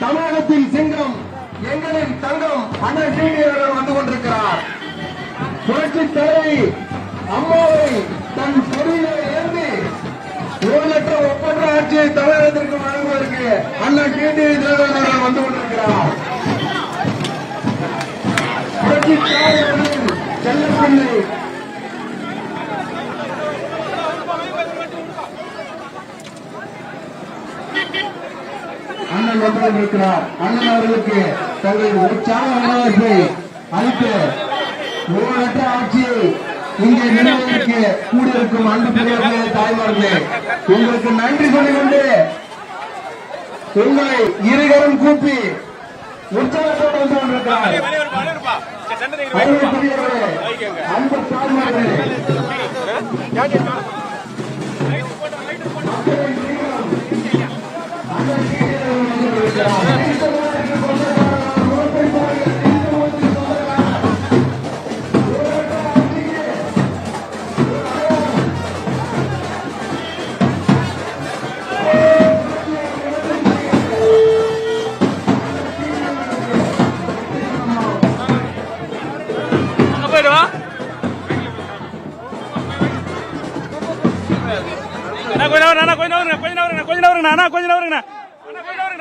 தமிழகத்தின் சிங்கம் எங்களின் தங்கம் அண்ணன் டிடி வந்து கொண்டிருக்கிறார். புரட்சி தலைவி அம்மாவை தன் பொறியிலே ஏந்தி லட்சம் ஒப்பற்ற ஆட்சியை தமிழகத்திற்கு வழங்குவதற்கு அண்ணன் டிடி அவர்கள் வந்து கொண்டிருக்கிறார். புரட்சி தலைவர்களின் அவர்களின் செல்லப்பிள்ளை அண்ணன் வந்து இருக்கிறார். அண்ணன் அவர்களுக்கு தங்கள் உற்சாக வரவேற்பை அளித்து ஊழலற்ற ஆட்சியை இங்கே நிறுவனத்திற்கு கூடியிருக்கும் அன்பு பெரியவர்களே தாய்மார்களே உங்களுக்கு நன்றி சொல்லிக்கொண்டு உங்களை இருகரும் கூப்பி உற்சாகத்தோடு வந்து கொண்டிருக்கிறார். அன்பு பெரியவர்களே அன்பு தாய்மார்களே. கொஞ்ச நேரம் அண்ணா கொஞ்ச நேரம் கொஞ்ச நேரம் கொஞ்ச நேரம் அண்ணா கொஞ்ச நேரம் அண்ணா கொஞ்ச நேரம்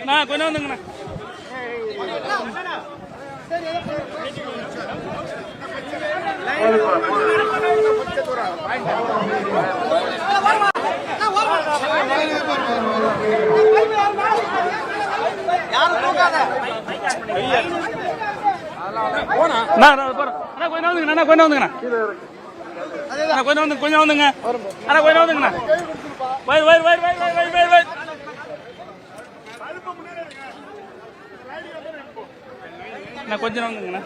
அண்ணா கொஞ்சம் வந்துங்கண்ணா. அண்ணா அண்ணா, போறோம். அண்ணா கொஞ்சம் வந்துங்கண்ணா கொஞ்சம் வந்துங்கண்ணா. கொஞ்சம் வந்து கொஞ்சம் வந்துங்க. அண்ணா கொஞ்சம் வந்துங்கண்ணா. வயிறு வயிறு வயிறு வயிறு வயிறு வயிறு. நான் அண்ணா கொஞ்சம் வந்துங்கண்ணா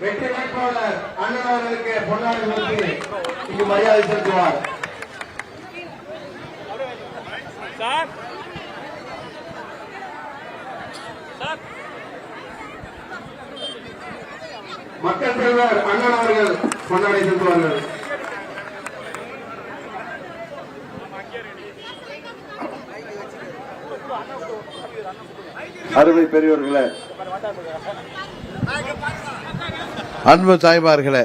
வெற்றி வேட்பாளர் அண்ணன் அவர்களுக்கு பொன்னாடி ஊற்றி இங்கு மரியாதை செலுத்துவார் சார் சார் மக்கள் தலைவர் அண்ணன் அவர்கள் கொண்டாடி செல்வார்கள் அருமை பெரியவர்களே அன்பு தாய்மார்களே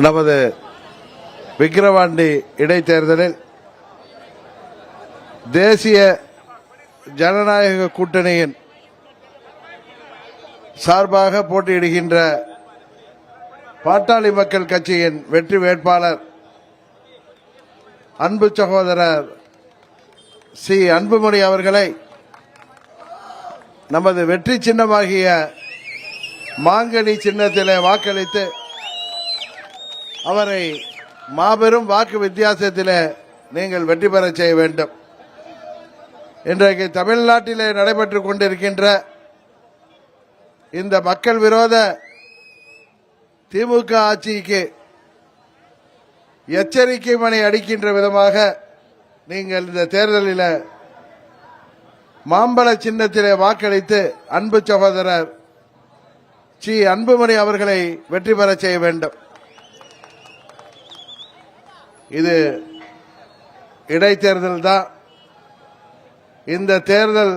நமது விக்கிரவாண்டி இடைத்தேர்தலில் தேசிய ஜனநாயக கூட்டணியின் சார்பாக போட்டியிடுகின்ற பாட்டாளி மக்கள் கட்சியின் வெற்றி வேட்பாளர் அன்பு சகோதரர் சி. அன்புமணி அவர்களை நமது வெற்றி சின்னமாகிய மாங்கனி சின்னத்திலே வாக்களித்து அவரை மாபெரும் வாக்கு வித்தியாசத்திலே நீங்கள் வெற்றி பெறச் செய்ய வேண்டும். இன்றைக்கு தமிழ்நாட்டிலே நடைபெற்றுக் கொண்டிருக்கின்ற இந்த மக்கள் விரோத திமுக ஆட்சிக்கு எச்சரிக்கை மணி அடிக்கின்ற விதமாக நீங்கள் இந்த தேர்தலில் மாம்பழ சின்னத்திலே வாக்களித்து அன்பு சகோதரர் சி. அன்புமணி அவர்களை வெற்றி பெறச் செய்ய வேண்டும். இது இடைத்தேர்தல் தான். இந்த தேர்தல்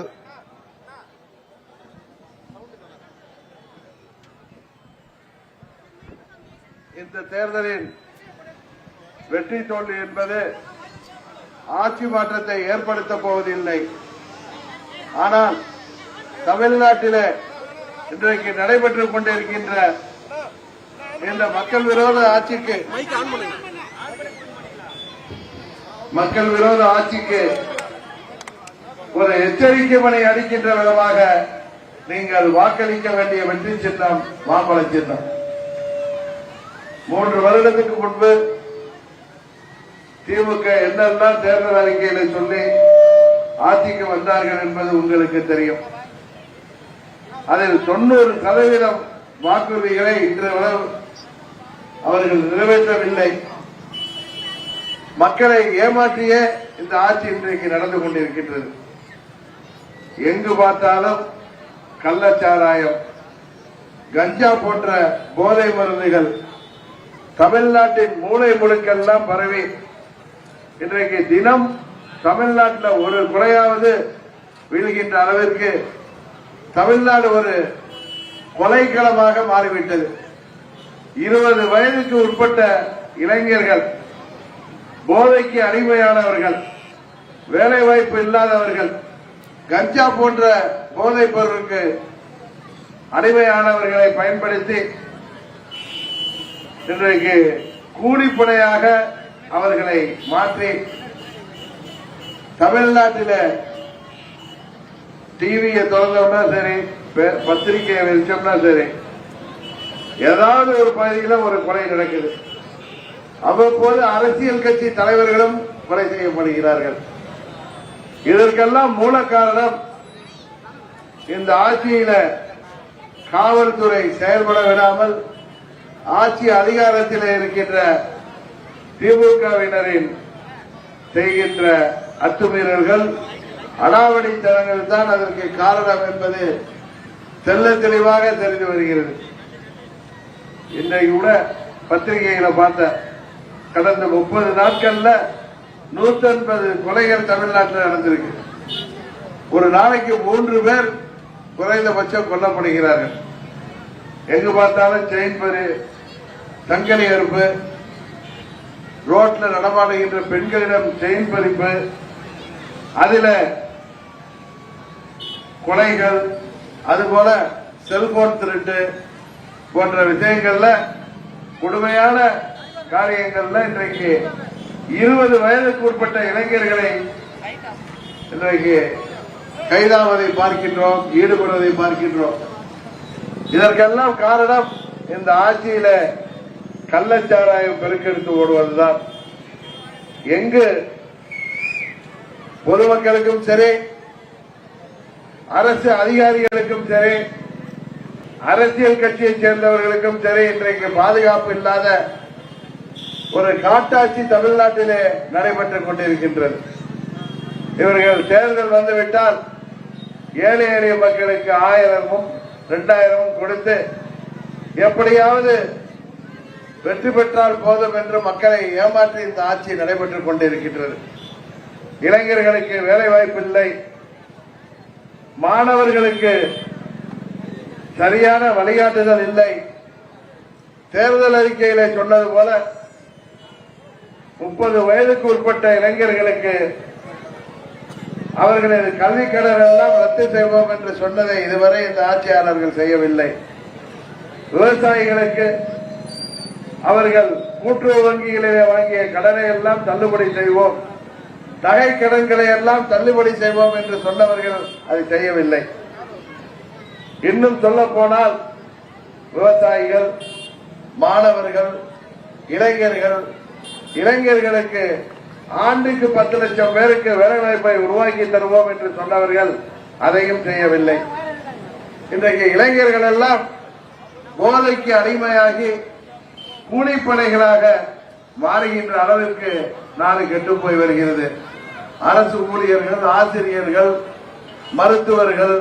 இந்த தேர்தலில் வெற்றி தோல்வி என்பது ஆட்சி மாற்றத்தை ஏற்படுத்த போவதில்லை. ஆனால் தமிழ்நாட்டிலே இன்றைக்கு நடைபெற்றுக் கொண்டிருக்கின்ற இந்த மக்கள் விரோத ஆட்சிக்கு மக்கள் விரோத ஆட்சிக்கு ஒரு எச்சரிக்கை மணி அளிக்கின்ற விதமாக நீங்கள் வாக்களிக்க வேண்டிய வெற்றி சின்னம் மாம்பழ சின்னம். மூன்று வருடத்துக்கு முன்பு திமுக என்னெல்லாம் தேர்தல் அறிக்கையில சொல்லி ஆட்சிக்கு வந்தார்கள் என்பது உங்களுக்கு தெரியும். அதில் தொண்ணூறு சதவீதம் வாக்குறுதிகளை இன்று அவர்கள் நிறைவேற்றவில்லை. மக்களை ஏமாற்றியே இந்த ஆட்சி இன்றைக்கு நடந்து கொண்டிருக்கின்றது. எங்கு பார்த்தாலும் கள்ளச்சாராயம் கஞ்சா போன்ற போதை மருந்துகள் தமிழ்நாட்டின் மூளை முழுக்கெல்லாம் பரவி இன்றைக்கு தினம் தமிழ்நாட்டில் ஒரு குறையாவது வீழ்கின்ற அளவிற்கு தமிழ்நாடு ஒரு கொலைக்களமாக மாறிவிட்டது. இருபது வயதுக்கு உட்பட்ட இளைஞர்கள் போதைக்கு அடிமையானவர்கள் வேலை வாய்ப்பு இல்லாதவர்கள் கஞ்சா போன்ற போதைப் பொருளுக்கு அடிமையானவர்களை பயன்படுத்தி இன்றைக்கு கூலிப்படையாக அவர்களை மாற்றி தமிழ்நாட்டில டிவியை திறந்தோம்னா சரி பத்திரிகையை வச்சோம்னா சரி ஏதாவது ஒரு பகுதியில் ஒரு கொலை நடக்குது. அவ்வப்போது அரசியல் கட்சி தலைவர்களும் கொலை செய்யப்படுகிறார்கள். இதற்கெல்லாம் மூல காரணம் இந்த ஆட்சியில காவல்துறை செயல்பட விடாமல் ஆட்சி அதிகாரத்தில் இருக்கின்ற திமுகவினரின் செய்கின்ற அத்துமீறல்கள் அடாவடித்தனங்கள் தான் அதற்கு காரணம் என்பது தெல்ல தெளிவாக தெரிந்து வருகிறது. இன்றைக்கு கூட பத்திரிகைகளை பார்த்த கடந்த முப்பது நாட்கள்ல நூத்தன்பது கொலைகள் தமிழ்நாட்டில் நடந்திருக்கு. ஒரு நாளைக்கு மூன்று பேர் குறைந்தபட்சம் கொல்லப்படுகிறார்கள். எங்கு பார்த்தாலும் செயின் பறி தங்கலி அறுப்பு ரோட்ல நடமாடுகின்ற பெண்களிடம் செயின் பறிப்பு அதில கொலைகள் அதுபோல செல்போன் திருட்டு போன்ற விஷயங்கள்ல கொடுமையான காரியங்கள்ல இன்றைக்கு இருபது வயதுக்கு உட்பட்ட இளைஞர்களை இன்றைக்கு கைதாவதை பார்க்கின்றோம் ஈடுபடுவதை பார்க்கின்றோம். இதற்கெல்லாம் காரணம் இந்த ஆட்சியில கள்ளச்சாராயம் பெருக்கெடுத்து ஓடுவதுதான். எங்கு பொதுமக்களுக்கும் சரி அரசு அதிகாரிகளுக்கும் சரி அரசியல் கட்சியை சேர்ந்தவர்களுக்கும் சரி இன்றைக்கு பாதுகாப்பு இல்லாத ஒரு காட்டாட்சி தமிழ்நாட்டிலே நடைபெற்றுக் கொண்டிருக்கின்றது. இவர்கள் தேர்தல் வந்துவிட்டால் ஏழை எளிய மக்களுக்கு ஆயிரமும் இரண்டாயிரமும் கொடுத்து எப்படியாவது வெற்றி பெற்றால் போதும் என்று மக்களை ஏமாற்றி இந்த ஆட்சி நடைபெற்றுக் கொண்டிருக்கின்றது. இளைஞர்களுக்கு வேலை வாய்ப்பு இல்லை. மாணவர்களுக்கு சரியான வழிகாட்டுதல் இல்லை. தேர்தல் அறிக்கையில சொன்னது போல முப்பது வயதுக்கு உட்பட்ட இளைஞர்களுக்கு அவர்களது கல்வி கடன் எல்லாம் ரத்து செய்வோம் என்று சொன்னதை இதுவரை இந்த ஆட்சியாளர்கள் செய்யவில்லை. விவசாயிகளுக்கு அவர்கள் கூட்டுறவு வங்கிகளிலே வழங்கிய கடனை எல்லாம் தள்ளுபடி செய்வோம். நகை கடன்களை எல்லாம் தள்ளுபடி செய்வோம் என்று சொன்னவர்கள் அதை செய்யவில்லை. இன்னும் சொல்ல போனால் விவசாயிகள் மாணவர்கள் இளைஞர்கள் இளைஞர்களுக்கு ஆண்டுக்கு பத்து லட்சம் பேருக்கு வேலைவாய்ப்பை உருவாக்கி தருவோம் என்று சொன்னவர்கள் அதையும் செய்யவில்லை. இன்றைக்கு இளைஞர்கள் எல்லாம் போதைக்கு அடிமையாகி கூலிப்படைகளாக மாறுகின்ற அளவிற்கு நாடு கெட்டு போய் வருகிறது. அரசு ஊழியர்கள் ஆசிரியர்கள் மருத்துவர்கள்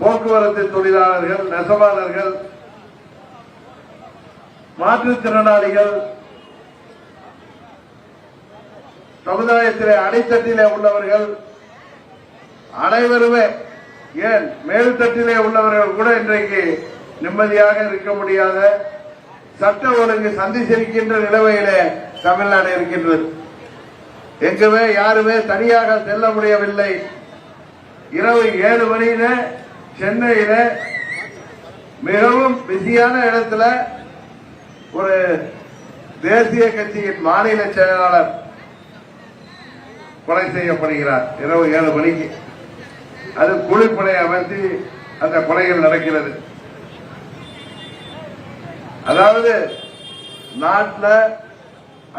போக்குவரத்து தொழிலாளர்கள் நெசவாளர்கள் மாற்றுத்திறனாளிகள் சமுதாயத்திலே அடித்தட்டிலே உள்ளவர்கள் அனைவருமே ஏன் மேல்தட்டிலே உள்ளவர்கள் கூட இன்றைக்கு நிம்மதியாக இருக்க முடியாத சட்ட ஒழுங்கு சந்திச்சிருக்கின்ற நிலைமையிலே தமிழ்நாடு இருக்கின்றது. எங்குமே யாருமே தனியாக செல்ல முடியவில்லை. இரவு ஏழு மணியில சென்னையில மிகவும் பிஸியான இடத்துல ஒரு தேசிய கட்சியின் மாநில செயலாளர் கொலை செய்யப்படுகிறார் இரவு ஏழு மணிக்கு. அது குழிப்படை அமைத்து அந்த கொலைகள் நடக்கிறது. அதாவது நாட்டில்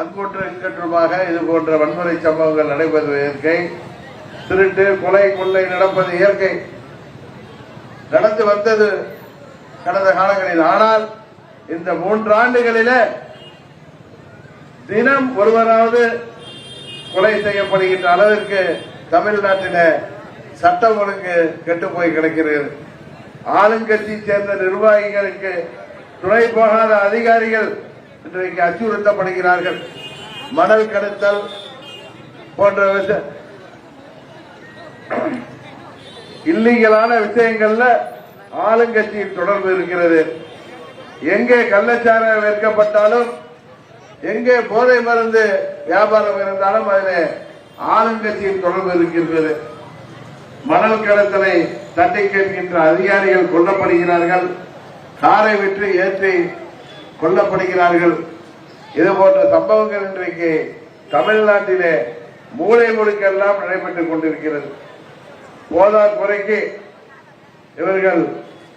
அங்கொன்று இங்கொன்றுமாக இது போன்ற வன்முறை சம்பவங்கள் நடைபெறுவதற்கு திருட்டு கொலை கொள்ளை நடப்பது இயற்கை. நடந்து வந்தது கடந்த காலங்களில். ஆனால் இந்த மூன்றாண்டுகளில தினம் ஒருவராவது கொலை செய்யப்படுகின்ற அளவிற்கு தமிழ்நாட்டில சட்டம் ஒழுங்கு கெட்டு போய் கிடக்கிறது. ஆளுங்கட்சியை சேர்ந்த நிர்வாகிகளுக்கு துணை போகாத அதிகாரிகள் இன்றைக்கு அச்சுறுத்தப்படுகிறார்கள். மணல் கடத்தல் போன்ற இல்லீகலான விஷயங்கள்ல ஆளுங்கட்சியின் தொடர்பு இருக்கிறது. எங்கே கள்ளச்சாரம் விற்கப்பட்டாலும் எங்கே போதை மருந்து வியாபாரம் இருந்தாலும் அதில் ஆளுங்கட்சியின் தொடர்பு இருக்கின்றது. மணல் கடத்தலை தட்டி கேட்கின்ற அதிகாரிகள் கொல்லப்படுகிறார்கள். காரை விற்று ஏற்றி கொல்லப்படுகிறார்கள். இது போன்ற சம்பவங்கள் இன்றைக்கு தமிழ்நாட்டிலே மூளை முழுக்கெல்லாம் நடைபெற்றுக் கொண்டிருக்கிறது. போதா குறைக்கு இவர்கள்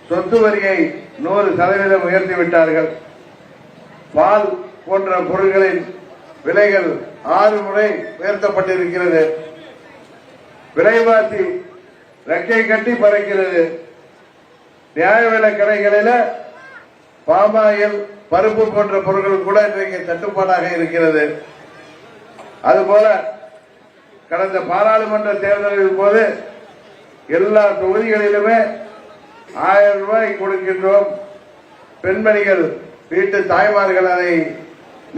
சொத்து வரியை நூறு சதவீதம் உயர்த்தி விட்டார்கள். பால் போன்ற பொருட்களின் விலைகள் ஆறு முறை உயர்த்தப்பட்டிருக்கிறது. விலைவாசி ரெக்கை கட்டி பறக்கிறது. நியாய விலை கடைகளில பாமாயில் பருப்பு போன்ற பொருட்கள் கூட இன்றைக்கு தட்டுப்பாடாக இருக்கிறது. அதுபோல கடந்த பாராளுமன்ற தேர்தலின் போது எல்லா தொகுதிகளிலுமே ஆயிரம் ரூபாய் கொடுக்கின்றோம். பெண்மணிகள் வீட்டு தாய்மார்கள் அதை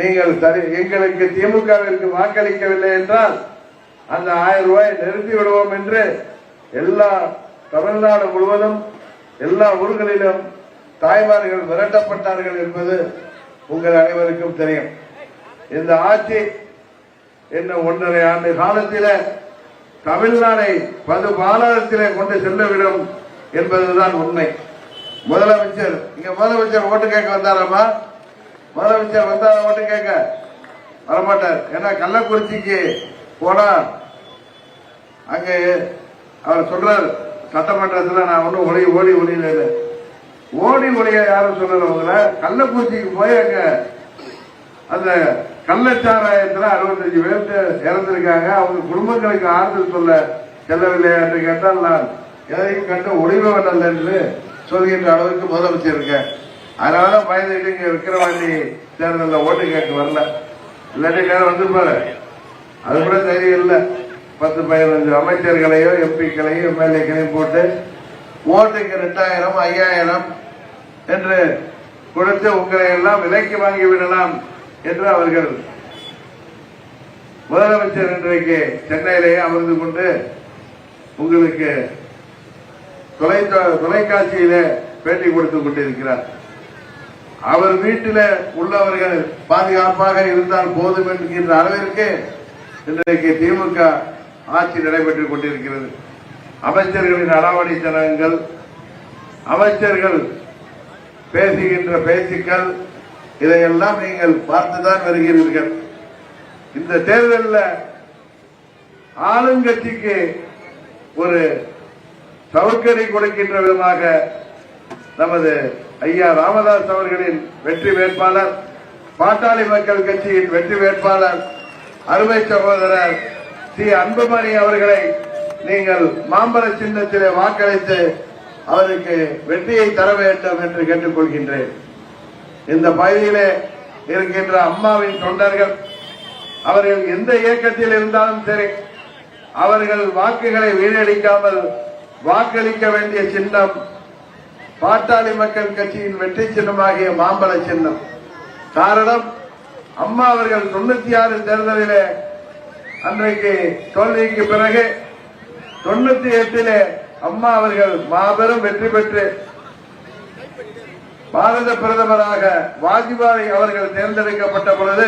நீங்கள் சரி எங்களுக்கு திமுகவிற்கு வாக்களிக்கவில்லை என்றால் அந்த ஆயிரம் ரூபாயை நிறுத்தி விடுவோம் என்று எல்லா தமிழ்நாடு முழுவதும் எல்லா ஊர்களிலும் தாய்மார்கள் மிரட்டப்பட்டார்கள் என்பது உங்கள் அனைவருக்கும் தெரியும். இந்த ஆட்சி இன்னும் ஒன்றரை ஆண்டு காலத்தில தமிழ்நாடை பது பாலாளத்திலே கொண்டு சென்றுவிடும் என்பதுதான் உண்மை. முதலமைச்சர் இங்க முதலமைச்சர் ஓட்டு கேட்க வந்தாராமா? முதலமைச்சர் வந்தாரா ஓட்டு கேட்க? வரமாட்டார். ஏன்னா கள்ளக்குறிச்சிக்கு போனா அங்க அவர் சொல்றாரு சட்டமன்றத்தில் நான் ஒன்றும் ஒளி ஓடி ஒளியில இல்லை. ஓடி ஒளிய யாரும் சொல்லல கள்ளக்குறிச்சிக்கு போய் அங்க அந்த கள்ளச்சாராயத்துல அறுபத்தஞ்சு பேர்த்து இறந்திருக்காங்க. அவங்க குடும்பங்களுக்கு ஆறுதல் சொல்ல செல்லவில்லை என்று கேட்டால் நான் எதையும் கண்டு ஒளிபவன் அல்ல என்று சொல்கின்ற அளவுக்கு முதலமைச்சர் இருக்கேன் அதனால பயந்துட்டு இங்க விக்கிரவாண்டி தேர்தலில் ஓட்டு கேட்க வரல. இல்லாட்டி நேரம் வந்துருப்பாரு அது கூட சரியில்லை பத்து பதினஞ்சு அமைச்சர்களையோ எம்பிக்களையும் எம்எல்ஏக்களையும் போட்டு ஓட்டுக்கு ரெண்டாயிரம் ஐயாயிரம் என்று கொடுத்து உங்களை எல்லாம் விலைக்கு வாங்கி விடலாம் என்று அவர்கள் முதலமைச்சர் இன்றைக்கு சென்னையிலேயே அமர்ந்து கொண்டு உங்களுக்கு தொலை தொலைக்காட்சியில பேட்டி கொடுத்து கொண்டிருக்கிறார். அவர் வீட்டில உள்ளவர்கள் பாதுகாப்பாக இருந்தால் போதும் என்கின்ற அளவிற்கு இன்றைக்கு திமுக ஆட்சி நடைபெற்றுக் கொண்டிருக்கிறது. அமைச்சர்களின் அடாவடித்தனங்கள் அமைச்சர்கள் பேசுகின்ற பேச்சுக்கள் இதையெல்லாம் நீங்கள் பார்த்துதான் வருகிறீர்கள். இந்த தேர்தலில் ஆளுங்கட்சிக்கு ஒரு சவுக்கடி கொடுக்கின்ற விதமாக நமது ஐயா ராமதாஸ் அவர்களின் வெற்றி வேட்பாளர் பாட்டாளி மக்கள் கட்சியின் வெற்றி வேட்பாளர் அருமை சகோதரர் ஸ்ரீ அன்புமணி அவர்களை நீங்கள் மாம்பழ சின்னத்திலே வாக்களித்து அவருக்கு வெற்றியை தர வேண்டும் என்று கேட்டுக்கொள்கின்றேன். இந்த பகுதியிலே இருக்கின்ற அம்மாவின் தொண்டர்கள் அவர்கள் எந்த இயக்கத்தில் இருந்தாலும் சரி அவர்கள் வாக்குகளை வீணடிக்காமல் வாக்களிக்க வேண்டிய சின்னம் பாட்டாளி மக்கள் கட்சியின் வெற்றி சின்னமாகிய மாம்பழ சின்னம். காரணம் அம்மா அவர்கள் தொண்ணூத்தி ஆறு தேர்தலிலே அன்றைக்கு தோல்விக்கு பிறகு தொண்ணூத்தி எட்டிலே அம்மா அவர்கள் மாபெரும் வெற்றி பெற்று பாரத பிரதமராக வாஜ்பாய் அவர்கள் தேர்ந்தெடுக்கப்பட்ட பொழுது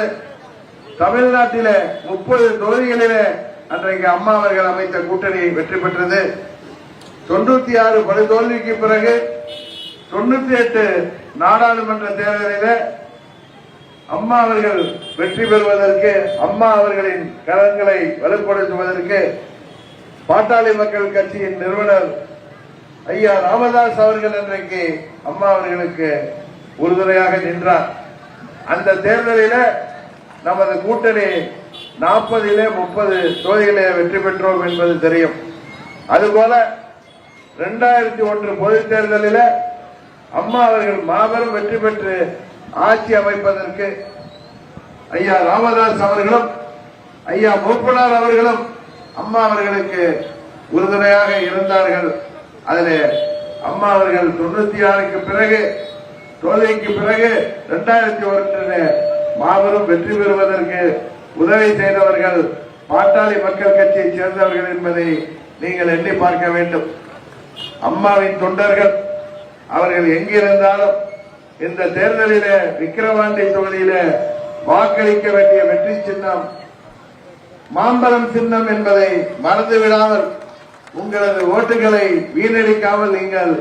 தமிழ்நாட்டிலே முப்பது தொகுதிகளிலே அன்றைக்கு அம்மா அவர்கள் அமைத்த கூட்டணி வெற்றி பெற்றது. தொண்ணூத்தி ஆறு படுதோல்விக்கு பிறகு தொண்ணூத்தி எட்டு நாடாளுமன்ற தேர்தலிலே அம்மா அவர்கள் வெற்றி பெறுவதற்கு அம்மா அவர்களின் கரங்களை வலுப்படுத்துவதற்கு பாட்டாளி மக்கள் கட்சியின் நிறுவனர் ஐயா ராமதாஸ் அவர்கள் இன்றைக்கு அம்மா அவர்களுக்கு உறுதுணையாக நின்றார். அந்த தேர்தலில நமது கூட்டணி நாற்பதிலே முப்பது தொகுதிகளே வெற்றி பெற்றோம் என்பது தெரியும். அதுபோல இரண்டாயிரத்தி ஒன்று பொதுத் தேர்தலில் அம்மா அவர்கள் மாபெரும் வெற்றி பெற்று ஆட்சி அமைப்பதற்கு ஐயா ராமதாஸ் அவர்களும் ஐயா மூப்பனார் அவர்களும் அம்மா அவர்களுக்கு உறுதுணையாக இருந்தார்கள். அதிலே அம்மா அவர்கள் தொண்ணூத்தி ஆறுக்கு பிறகு தோல்விக்கு பிறகு இரண்டாயிரத்தி ஒன்றில் மாபெரும் வெற்றி பெறுவதற்கு உதவி செய்தவர்கள் பாட்டாளி மக்கள் கட்சியைச் சேர்ந்தவர்கள் என்பதை நீங்கள் எண்ணி பார்க்க வேண்டும். அம்மாவின் தொண்டர்கள் அவர்கள் எங்கிருந்தாலும் இந்த தேர்தலில விக்கிரவாண்டி தொகுதியில வாக்களிக்க வேண்டிய வெற்றி சின்னம் மாம்பழம் சின்னம் என்பதை மறந்துவிடாமல் உங்களது ஓட்டுகளை வீணடிக்காமல் நீங்கள்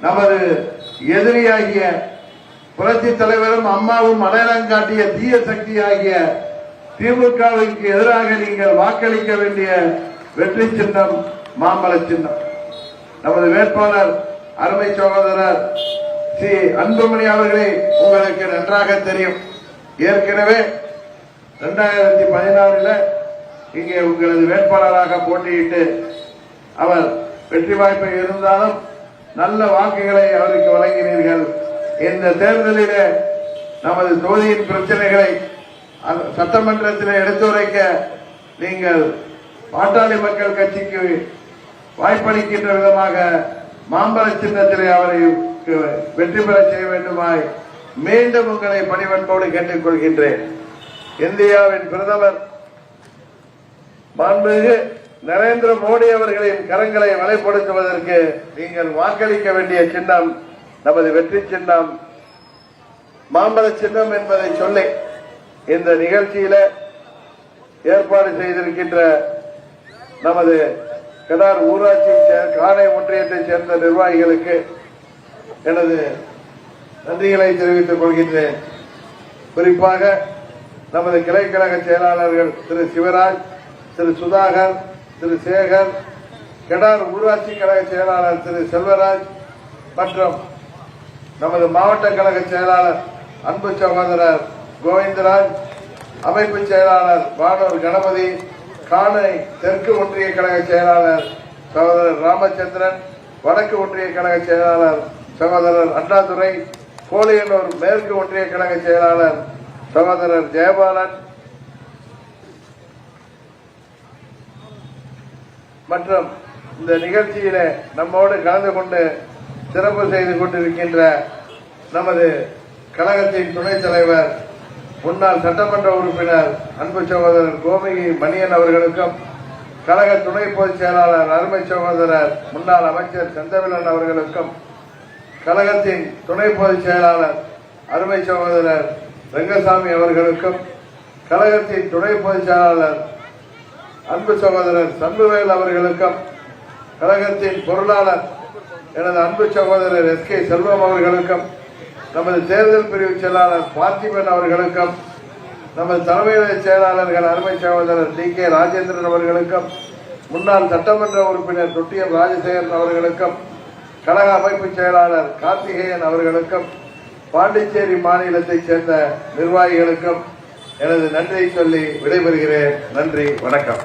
நமது எதிரியாகிய புரட்சி தலைவரும் அம்மாவும் அடையாளம் காட்டிய தீய சக்தியாகிய திமுகவிற்கு எதிராக நீங்கள் வாக்களிக்க வேண்டிய வெற்றி சின்னம் மாம்பழ சின்னம். நமது வேட்பாளர் அருமை சகோதரர் ஸ்ரீ அன்புமணி அவர்களே உங்களுக்கு நன்றாக தெரியும். ஏற்கனவே இரண்டாயிரத்தி பதினாறுல இங்கே உங்களது வேட்பாளராக போட்டியிட்டு அவர் வெற்றி வாய்ப்பு இருந்தாலும் நல்ல வாக்குகளை அவருக்கு வழங்கினீர்கள். இந்த தேர்தலிலே நமது தொகுதியின் பிரச்சனைகளை சட்டமன்றத்தில் எடுத்துரைக்க நீங்கள் பாட்டாளி மக்கள் கட்சிக்கு வாய்ப்பளிக்கின்ற விதமாக மாம்பழ சின்னத்திலே அவரை வெற்றி பெற செய்ய வேண்டுமாய் மீண்டும் உங்களை பணிவன்போடு கேட்டுக்கொள்கின்றேன். இந்தியாவின் பிரதமர் மாண்புமிகு நரேந்திர மோடி அவர்களின் கரங்களை வலைப்படுத்துவதற்கு நீங்கள் வாக்களிக்க வேண்டிய சின்னம் நமது வெற்றி சின்னம் மாம்பழ சின்னம் என்பதை சொல்லி இந்த நிகழ்ச்சியில ஏற்பாடு செய்திருக்கின்ற நமது கடார் ஊராட்சி காணை ஒன்றியத்தைச் சேர்ந்த நிர்வாகிகளுக்கு எனது நன்றிகளை தெரிவித்துக் கொள்கின்றேன். குறிப்பாக நமது கிளைக்கழக செயலாளர்கள் திரு சிவராஜ் திரு சுதாகர் திரு சேகர் கெடார் ஊராட்சி கழக செயலாளர் திரு செல்வராஜ் மற்றும் நமது மாவட்ட கழக செயலாளர் அன்பு சகோதரர் கோவிந்தராஜ் அமைப்பு செயலாளர் வானூர் கணபதி காணை தெற்கு ஒன்றிய கழக செயலாளர் சகோதரர் ராமச்சந்திரன் வடக்கு ஒன்றிய கழக செயலாளர் சகோதரர் அண்ணாதுரை கோலியனூர் மேற்கு ஒன்றிய கழக செயலாளர் சகோதரர் ஜெயபாலன் மற்றும் இந்த நிகழ்ச்சியில நம்மோடு கலந்து கொண்டு சிறப்பு செய்து கொண்டிருக்கின்ற நமது கழகத்தின் துணைத் தலைவர் முன்னாள் சட்டமன்ற உறுப்பினர் அன்பு சகோதரர் கோமகி மணியன் அவர்களுக்கும் கழக துணை பொதுச் செயலாளர் அருமை சகோதரர் முன்னாள் அமைச்சர் செந்தவிலன் அவர்களுக்கும் கழகத்தின் துணை பொதுச் செயலாளர் அருமை சகோதரர் ரங்கசாமி அவர்களுக்கும் கழகத்தின் துணை பொதுச் செயலாளர் அன்பு சகோதரர் சண்முவேல் அவர்களுக்கும் கழகத்தின் பொருளாளர் எனது அன்பு சகோதரர் எஸ் கே செல்வம் அவர்களுக்கும் நமது தேர்தல் பிரிவு செயலாளர் பார்த்திபன் அவர்களுக்கும் நமது தலைமை செயலாளர்கள் அருமை சகோதரர் டி கே ராஜேந்திரன் அவர்களுக்கும் முன்னாள் சட்டமன்ற உறுப்பினர் தொட்டியம் ராஜசேகரன் அவர்களுக்கும் கழக அமைப்பு செயலாளர் கார்த்திகேயன் அவர்களுக்கும் பாண்டிச்சேரி மாநிலத்தைச் சேர்ந்த நிர்வாகிகளுக்கும் எனது நன்றியை சொல்லி விடைபெறுகிறேன். நன்றி வணக்கம்.